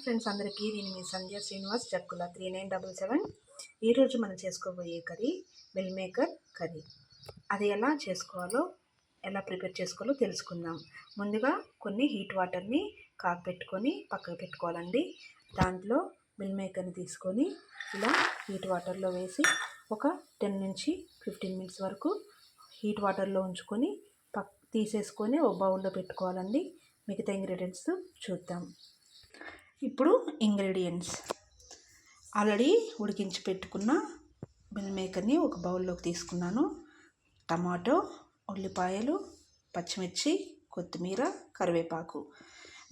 Friends అందరికీ నేను మీ Sandhya Srinivas Jakkula three nine double seven. ఈరోజు మనం చేసుకోబోయే కర్రీ మిల్ మేకర్ కర్రీ. అది ఎలా చేసుకోవాలో ఎలా ప్రిపేర్ చేసుకోవాలో తెలుసుకుందాం. ముందుగా కొన్ని హీట్ వాటర్ని కాగపెట్టుకొని పక్కకు పెట్టుకోవాలండి. దాంట్లో మిల్ మేకర్ని తీసుకొని ఇలా హీట్ వాటర్లో వేసి ఒక టెన్ నుంచి ఫిఫ్టీన్ మినిట్స్ వరకు హీట్ వాటర్లో ఉంచుకొని పక్ తీసేసుకొని ఓ బౌల్లో పెట్టుకోవాలండి. మిగతా ఇంగ్రీడియంట్స్ చూద్దాం. ఇప్పుడు ఇంగ్రీడియంట్స్ ఆల్రెడీ ఉడికించి పెట్టుకున్న మిల్ మేకర్ని ఒక బౌల్లోకి తీసుకున్నాను. టమాటో ఉల్లిపాయలు పచ్చిమిర్చి కొత్తిమీర కరివేపాకు.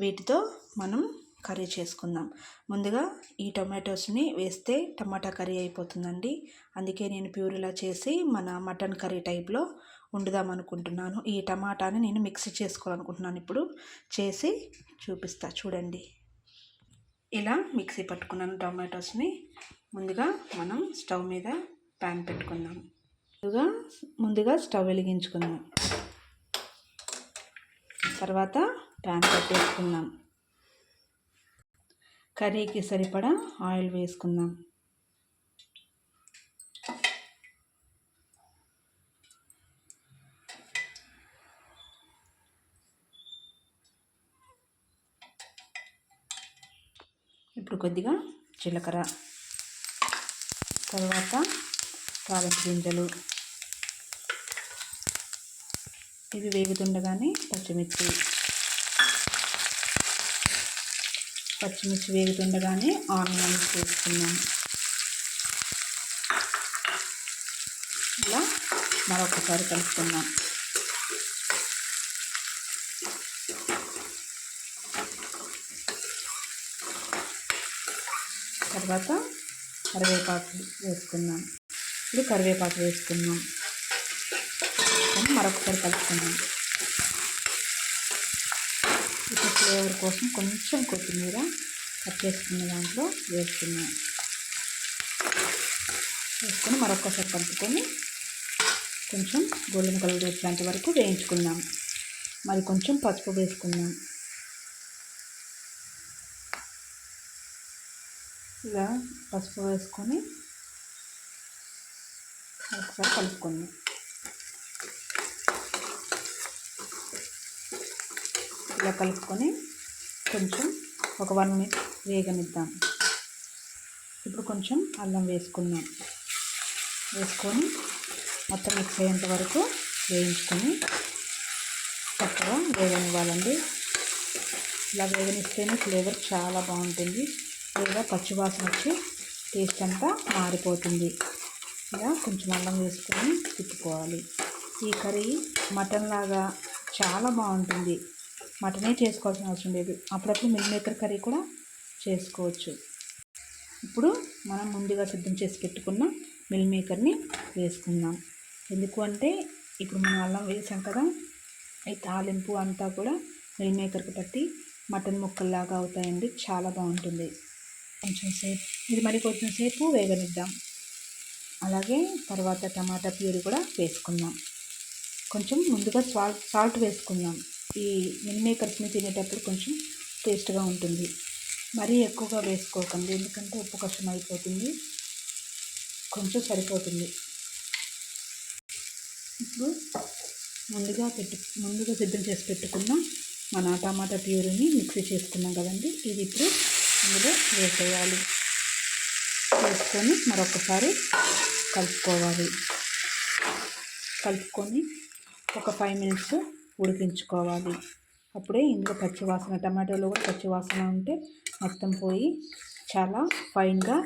వీటితో మనం కర్రీ చేసుకుందాం. ముందుగా ఈ టొమాటోస్ని వేస్తే టమాటా కర్రీ అయిపోతుందండి. అందుకే నేను ప్యూరిలా చేసి మన మటన్ కర్రీ టైప్లో వండుదాం అనుకుంటున్నాను. ఈ టమాటాని నేను మిక్సీ చేసుకోవాలనుకుంటున్నాను ఇప్పుడు. చేసి చూపిస్తా. చూడండి. ఇలా మిక్సీ పట్టుకున్నాను టొమాటోస్ని. ముందుగా మనం స్టవ్ మీద ప్యాన్ పెట్టుకుందాం. ముందుగా ముందుగా స్టవ్ వెలిగించుకుందాం. తర్వాత ప్యాన్ పెట్టేసుకుందాం. కర్రీకి సరిపడా ఆయిల్ వేసుకుందాం. ఇప్పుడు కొద్దిగా జీలకర్ర తర్వాత తాలింపు గింజలు. ఇవి వేగుతుండగానే పచ్చిమిర్చి. పచ్చిమిర్చి వేగుతుండగానే ఆనియన్స్ వేసుకున్నాం ఇలా మరొకసారి కలుపుకుందాం. తర్వాత కరివేపాకు వేసుకుందాం. ఇప్పుడు కరివేపాకు వేసుకుందాం. మరొకసారి కలుపుకుందాం. ఇప్పుడు ఫ్లేవర్ కోసం కొంచెం కొత్తిమీర కట్ చేసుకున్న దాంట్లో వేసుకున్నాం వేసుకొని మరొకసారి కలుపుకొని కొంచెం గోల్డెన్ కలర్ వచ్చేంత వరకు వేయించుకుందాం. మరి కొంచెం పసుపు వేసుకుందాం. ఇలా పసుపు వేసుకొని ఒకసారి కలుపుకుందాం. ఇలా కలుపుకొని కొంచెం ఒక వన్ మినిట్ వేగనిద్దాం. ఇప్పుడు కొంచెం అల్లం వేసుకుందాం. వేసుకొని మొత్తం మిక్స్ అయ్యేంత వరకు వేయించుకొని చక్కగా వేగనివ్వాలండి. ఇలా వేగనిస్తేనే ఫ్లేవర్ చాలా బాగుంటుంది. లేదా పచ్చివాసన వచ్చి టేస్ట్ అంతా మారిపోతుంది. ఇలా కొంచెం అల్లం వేసుకొని తిప్పుకోవాలి. ఈ కర్రీ మటన్ లాగా చాలా బాగుంటుంది. మటనే చేసుకోవాల్సిన అవసరం లేదు. అప్పుడప్పుడు మిల్ మేకర్ కర్రీ కూడా చేసుకోవచ్చు. ఇప్పుడు మనం ముందుగా సిద్ధం చేసి పెట్టుకున్న మిల్ మేకర్ని వేసుకుందాం. ఎందుకు అంటే ఇప్పుడు మనం అల్లం వేసాం కదా ఈ తాలింపు అంతా కూడా మిల్ మేకర్కి పట్టి మటన్ ముక్కల్లాగా అవుతాయండి. చాలా బాగుంటుంది. కొంచెం సేపు ఇది మరి కొంచెం సేపు వేగనిద్దాం. అలాగే తర్వాత టమాటా ప్యూరీ కూడా వేసుకుందాం. కొంచెం ముందుగా సాల్ట్ సాల్ట్ వేసుకుందాం. ఈ మిల్ మేకర్స్ని తినేటప్పుడు కొంచెం టేస్ట్గా ఉంటుంది. మరీ ఎక్కువగా వేసుకోకండి ఎందుకంటే ఉప్పు కష్టం అయిపోతుంది. కొంచెం సరిపోతుంది. ఇప్పుడు ముందుగా పెట్టు ముందుగా సిద్ధం చేసి పెట్టుకున్న మన టమాటా ప్యూరీని మిక్సీ చేసుకున్నాం కదండి. ఇది ఇప్పుడు ఇందులో వేసేయాలి. వేసుకొని మరొకసారి కలుపుకోవాలి. కలుపుకొని ఒక ఫైవ్ మినిట్స్ ఉడికించుకోవాలి. అప్పుడే ఇందులో పచ్చివాసన టమాటోలో కూడా పచ్చివాసన ఉంటే మొత్తం పోయి చాలా ఫైన్గా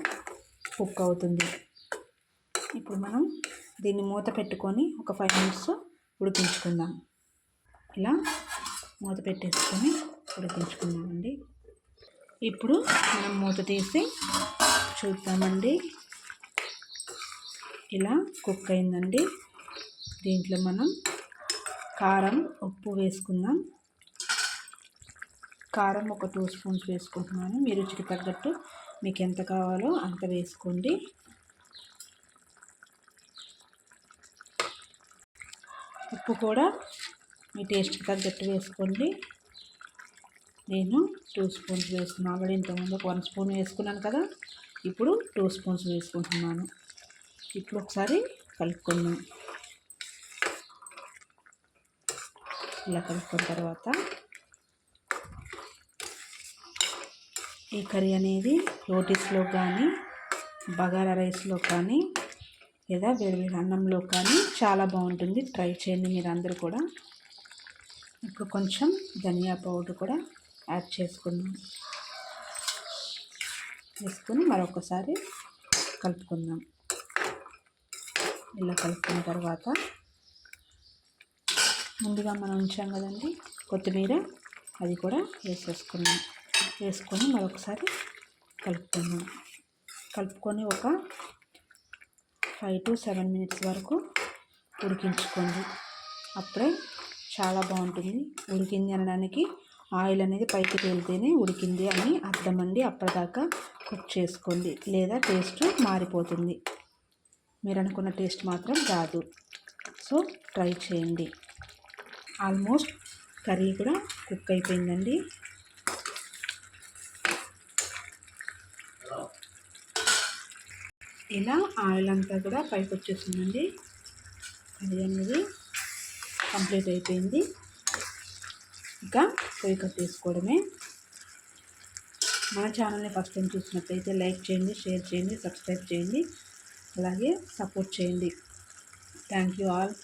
కుక్ అవుతుంది. ఇప్పుడు మనం దీన్ని మూత పెట్టుకొని ఒక ఫైవ్ మినిట్స్ ఉడికించుకుందాం. ఇలా మూత పెట్టేసుకొని ఉడికించుకుందామండి. ఇప్పుడు మనం మూత తీసి చూద్దామండి. ఇలా కుక్ అయిందండి. దీంట్లో మనం కారం ఉప్పు వేసుకుందాం. కారం ఒక టూ స్పూన్స్ వేసుకుంటున్నాను. మీ రుచికి తగ్గట్టు మీకు ఎంత కావాలో అంత వేసుకోండి. ఉప్పు కూడా మీ టేస్ట్కి తగ్గట్టు వేసుకోండి. నేను టూ స్పూన్స్ వేసుకున్నాను ఆల్రెడీ ఇంతకుముందు ఒక వన్ స్పూన్ వేసుకున్నాను కదా ఇప్పుడు టూ స్పూన్స్ వేసుకుంటున్నాను. ఇప్పుడు ఒకసారి కలుపుకున్నాను ఇలా కలుపుకున్న తర్వాత ఈ కర్రీ అనేది రోటీస్లో కానీ బగారా రైస్లో కానీ లేదా వేడి వేడి అన్నంలో కానీ చాలా బాగుంటుంది. ట్రై చేయండి మీరు అందరూ కూడా. ఇప్పుడు కొంచెం ధనియా పౌడర్ కూడా యాడ్ చేసుకుందాం. వేసుకొని మరొకసారి కలుపుకుందాం. ఇలా కలుపుకున్న తర్వాత ముందుగా మనం ఉంచాం కదండి కొత్తిమీర అది కూడా వేసేసుకున్నాం వేసుకొని మరొకసారి కలుపుకుందాం. కలుపుకొని ఒక ఫైవ్ టు సెవెన్ మినిట్స్ వరకు ఉడికించుకోండి. అప్పుడే చాలా బాగుంటుంది. ఉడికింది అనడానికి ఆయిల్ అనేది పైకి తేలితేనే ఉడికింది అని అర్థం అండి. అప్పటిదాకా కుక్ చేసుకోండి లేదా టేస్ట్ మారిపోతుంది. మీరు అనుకున్న టేస్ట్ మాత్రం రాదు. సో ట్రై చేయండి. ఆల్మోస్ట్ కర్రీ కూడా కుక్ అయిపోయిందండి. ఇలా ఆయిల్ అంతా కూడా పైకి వచ్చేసిందండి. కర్రీ అనేది కంప్లీట్ అయిపోయింది. ఇంకా పొయ్యి కట్టేసుకోవడమే మన ఛానల్ని ఫస్ట్ టైం చూసినట్లయితే లైక్ చేయండి షేర్ చేయండి సబ్స్క్రైబ్ చేయండి. అలాగే సపోర్ట్ చేయండి. Thank you all.